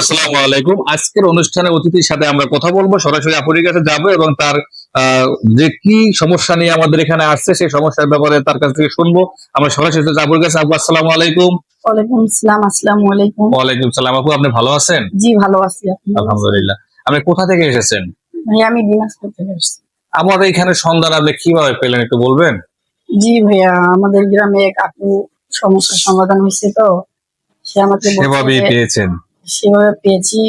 আসসালামু আলাইকুম। আজকের অনুষ্ঠানে অতিথির সাথে আমরা কথা বলব। সরাসরি আপুরির কাছে যাব এবং তার যে কি সমস্যা নিয়ে আমাদের এখানে আসছে সেই সমস্যার ব্যাপারে তার কাছ থেকে শুনব। আমরা সরাসরি আপুর কাছে আপু আসসালামু আলাইকুম। ওয়ালাইকুম আসসালাম আসসালামু আলাইকুম। ওয়ালাইকুম সালাম আপু আপনি ভালো আছেন? জি ভালো আছি আপনি। আলহামদুলিল্লাহ। আপনি কোথা থেকে এসেছেন? ভাই আমি দিনাজপুর থেকে আসছি আমার এখানে সন্ধান আপনি কীভাবে পেলেন একটু বলবেন? জি ভাইয়া আমাদের গ্রামে এক আপু সমস্যার সমাধান হয়েছে তো সে আমাকে সেভাবেই পেয়েছেন। সেভাবে পেয়েছি।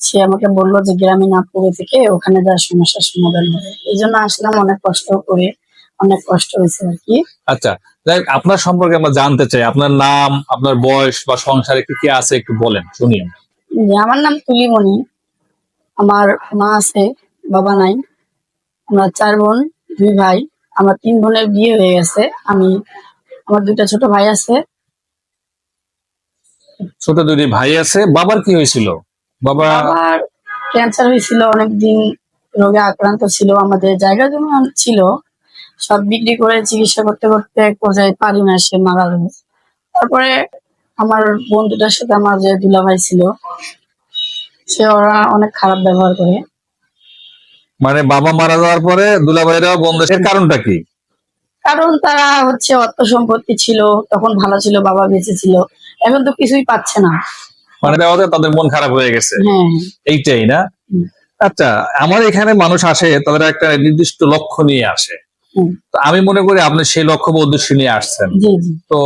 সে আমাকে বলল যে গ্রামে নাগপুরে থেকে ওখানে যা সমস্যার সমাধান হবে। এই জন্য আসলাম অনেক কষ্ট করে অনেক কষ্ট হয়েছে আর কি। আচ্ছা যাই আপনার সম্পর্কে আমরা জানতে চাই। আপনার নাম আপনার বয়স বা সংসারে কি কি আছে একটু বলেন শুনি আমার নাম তুলিমণি আমার মা আছে বাবা নাই আমরা চার বোন দুই ভাই আমার তিন বোনের বিয়ে হয়ে গেছে। আমি আমার দুইটা ছোট ভাই আছে ছোট দুটি ভাই আছে। বাবার কি হয়েছিল? বাবা বাবার ক্যান্সার হয়েছিল অনেকদিন রোগে আক্রান্ত ছিল আমাদের জায়গা জমি ছিল। সব বিক্রি করে চিকিৎসা করতে করতে এক পর্যায়ে পারি না সে মারা গেল। তারপরে আমার বন্ধুটার সাথে আমার যে দুলাভাই ছিল সে ওরা অনেক খারাপ ব্যবহার করে। মানে বাবা মারা যাওয়ার পরে দুলাভাইরা বন্ধ এর কারণটা কি? কারণ তারা হচ্ছে অর্থ সম্পত্তি ছিল তখন ভালো ছিল বাবা বেঁচে ছিল। এখন তো কিছুই পাচ্ছে না। মানে দেওয়াতে তাদের মন খারাপ হয়ে গেছে। হ্যাঁ। এইটাই না? আচ্ছা আমার এখানে মানুষ আসে তাদের একটা নির্দিষ্ট লক্ষ্য নিয়ে আসে। তো আমি মনে করি আপনি সেই লক্ষ্য বা উদ্দেশ্য নিয়ে আসছেন। তো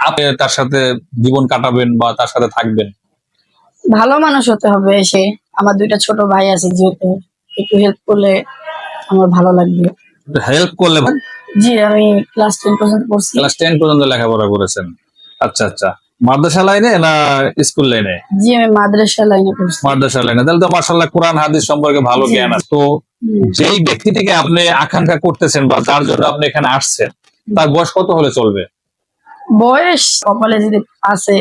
আপনি তার সাথে জীবন কাটাবেন বা তার সাথে থাকবেন? ভালো মানুষ হতে হবে এসে। আমার দুইটা ছোট ভাই আছে যেহেতু একটু হেল্প করলে আমার ভালো লাগবে। হেল্প করলে জি আমি ক্লাস টেন পর্যন্ত পড়ছি। ক্লাস টেন পর্যন্ত লেখাপড়া করেছেন। আচ্ছা আচ্ছা। মাদ্রাসা লাইনে না স্কুল লাইনে? জি আমি মাদ্রাসা লাইনে পড়ছি। মাদ্রাসা লাইনে। তাহলে তো মার্শাল্লাহ কোরআন হাদিস সম্পর্কে ভালো। জ্ঞান আছে। তো যেই ব্যক্তিটিকে আপনি আকাঙ্ক্ষা করতেছেন বা তার জন্য আপনি এখানে আসছেন তার বয়স কত হলে চলবে? বয়স কপালে যদি আছে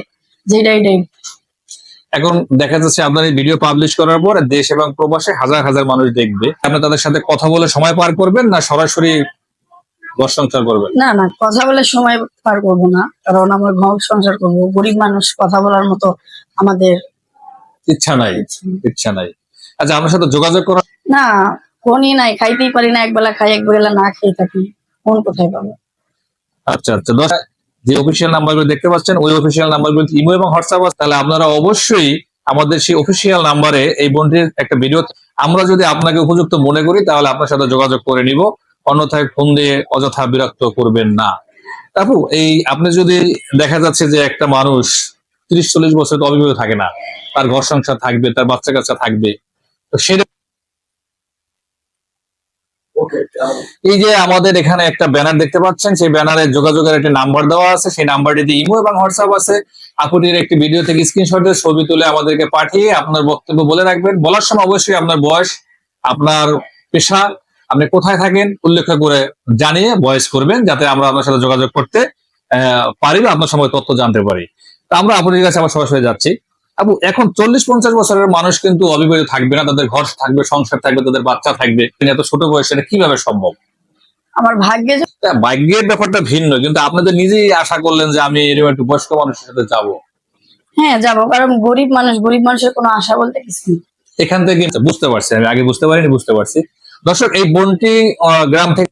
যেটাই এটাই এখন দেখা যাচ্ছে আপনার এই ভিডিও পাবলিশ করার পর দেশ এবং প্রবাসে হাজার হাজার মানুষ দেখবে। আপনি তাদের সাথে কথা বলে সময় পার করবেন না সরাসরি ঘর সংসার করবেন? না না কথা বলে সময় পার করব না। কারণ আমার ঘর সংসার করব। গরিব মানুষ কথা বলার মতো আমাদের ইচ্ছা নাই। ইচ্ছা নাই। আচ্ছা আপনার সাথে যোগাযোগ করা না ফোনই নাই খাইতেই পারি না একবেলা খাই একবেলা না খেয়ে থাকি। ফোন কোথায় পাবো? আচ্ছা আচ্ছা দশ যে অফিসিয়াল নাম্বারগুলো দেখতে পাচ্ছেন ওই অফিসিয়াল নাম্বারগুলো ইমো এবং হোয়াটসঅ্যাপ আছে। তাহলে আপনারা অবশ্যই আমাদের সেই অফিসিয়াল নাম্বারে এই বোনটির একটা ভিডিও আমরা যদি আপনাকে উপযুক্ত মনে করি তাহলে আপনার সাথে যোগাযোগ করে নিব। অন্যথায় ফোন দিয়ে অযথা বিরক্ত করবেন না। তারপর এই আপনি যদি দেখা যাচ্ছে যে একটা মানুষ তিরিশ চল্লিশ বছর তো অবিবাহিত থাকে না তার ঘর সংসার থাকবে তার বাচ্চা কাচ্চা থাকবে তো সেটা এই যে আমাদের এখানে একটা ব্যানার দেখতে পাচ্ছেন সেই ব্যানারে যোগাযোগের একটি নাম্বার দেওয়া আছে সেই নাম্বারটিতে ইমো এবং হোয়াটসঅ্যাপ আছে। আপুটির একটি ভিডিও থেকে স্ক্রিনশট দিয়ে ছবি তুলে আমাদেরকে পাঠিয়ে আপনার বক্তব্য বলে রাখবেন। বলার সময় অবশ্যই আপনার বয়স আপনার পেশা আপনি কোথায় থাকেন উল্লেখ করে জানিয়ে ভয়েস করবেন যাতে আমরা আপনার সাথে যোগাযোগ করতে পারি বা আপনার সময় তথ্য জানতে পারি। তা আমরা আপুটির কাছে আবার সরাসরি যাচ্ছি। আপু এখন চল্লিশ পঞ্চাশ বছরের মানুষ কিন্তু অবিবাহিত থাকবে না তাদের ঘর থাকবে সংসার থাকবে তাদের বাচ্চা থাকবে। এত ছোট বয়সে এটা কীভাবে সম্ভব? আমার ভাগ্যে ভাগ্যের ব্যাপারটা ভিন্ন কিন্তু আপনাদের নিজেই আশা করলেন যে আমি এরকম একটু বয়স্ক মানুষের সাথে যাব। হ্যাঁ যাব কারণ গরিব মানুষ গরিব মানুষের কোনো আশা বলতে কিছু এখান থেকে বুঝতে পারছি আমি আগে বুঝতে পারিনি বুঝতে পারছি। দর্শক এই বনটি গ্রাম থেকে